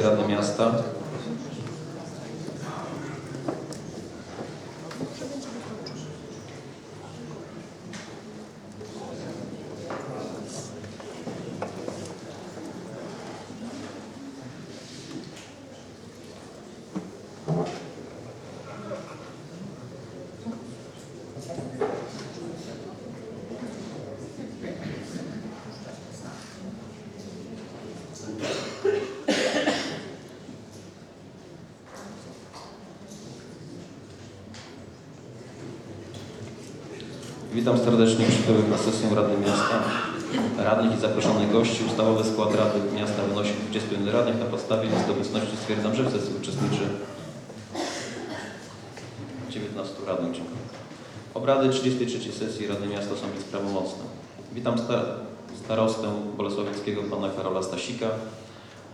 Rady Miasta. Witam serdecznie przybyłych na sesję Rady Miasta. Radnych i zaproszonych gości. Ustawowy skład Rady Miasta wynosi 21 radnych. Na podstawie listy obecności stwierdzam, że w sesji uczestniczy 19 radnych. Dziękuję. Obrady 33 sesji Rady Miasta są więc prawomocne. Witam sta- starostę Bolesławieckiego pana Karola Stasika.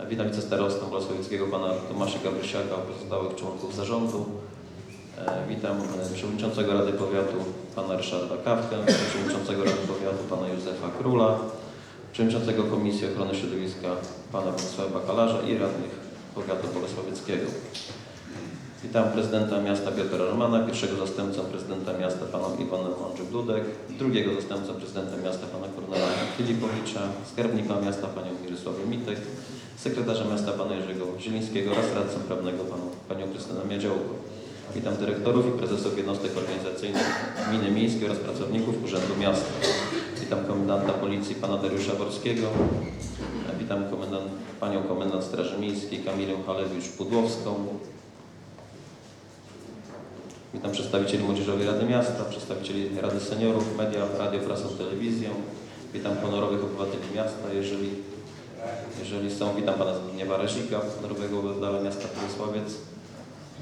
Witam wicestarostę Bolesławieckiego pana Tomasza Gabrysiaka, pozostałych członków zarządu. E, Witam e, przewodniczącego Rady Powiatu pana Ryszarda Kawkę, przewodniczącego Rady Powiatu pana Józefa Króla, przewodniczącego Komisji Ochrony Środowiska pana Władysława Bakalarza i radnych powiatu bolesławieckiego. Witam prezydenta miasta Piotra Romana, pierwszego zastępcę prezydenta miasta pana Iwana Mądrzyk-Dudek, drugiego zastępcę prezydenta miasta pana Kornela Filipowicza, skarbnika miasta panią Mirysławę Mitek, sekretarza miasta pana Jerzego Zielińskiego oraz radcę prawnego panu, panią Krystynę Miedziałko. Witam dyrektorów i prezesów jednostek organizacyjnych gminy miejskiej oraz pracowników Urzędu Miasta. Witam komendanta policji pana Dariusza Worskiego. Witam komendant, panią komendant Straży Miejskiej Kamilę Halewicz-Pudłowską. Witam przedstawicieli Młodzieżowej Rady Miasta, przedstawicieli Rady Seniorów, Media, Radio, Prasę, Telewizję. Witam honorowych obywateli miasta, jeżeli, jeżeli są. Witam pana Zbigniewa Rezika, honorowego obywatela miasta Wrocławiec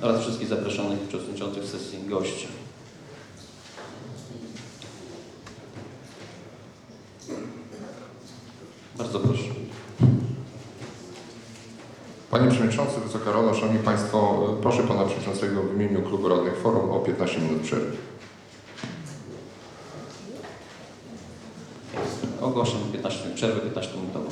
oraz wszystkich zaproszonych i uczestniczących w sesji gości. Bardzo proszę. Panie Przewodniczący, Wysoka Rado, Szanowni Państwo, proszę Pana Przewodniczącego w imieniu Klubu Radnych Forum o 15 minut przerwy. Ogłaszam 15 minut przerwy, 15 minutową.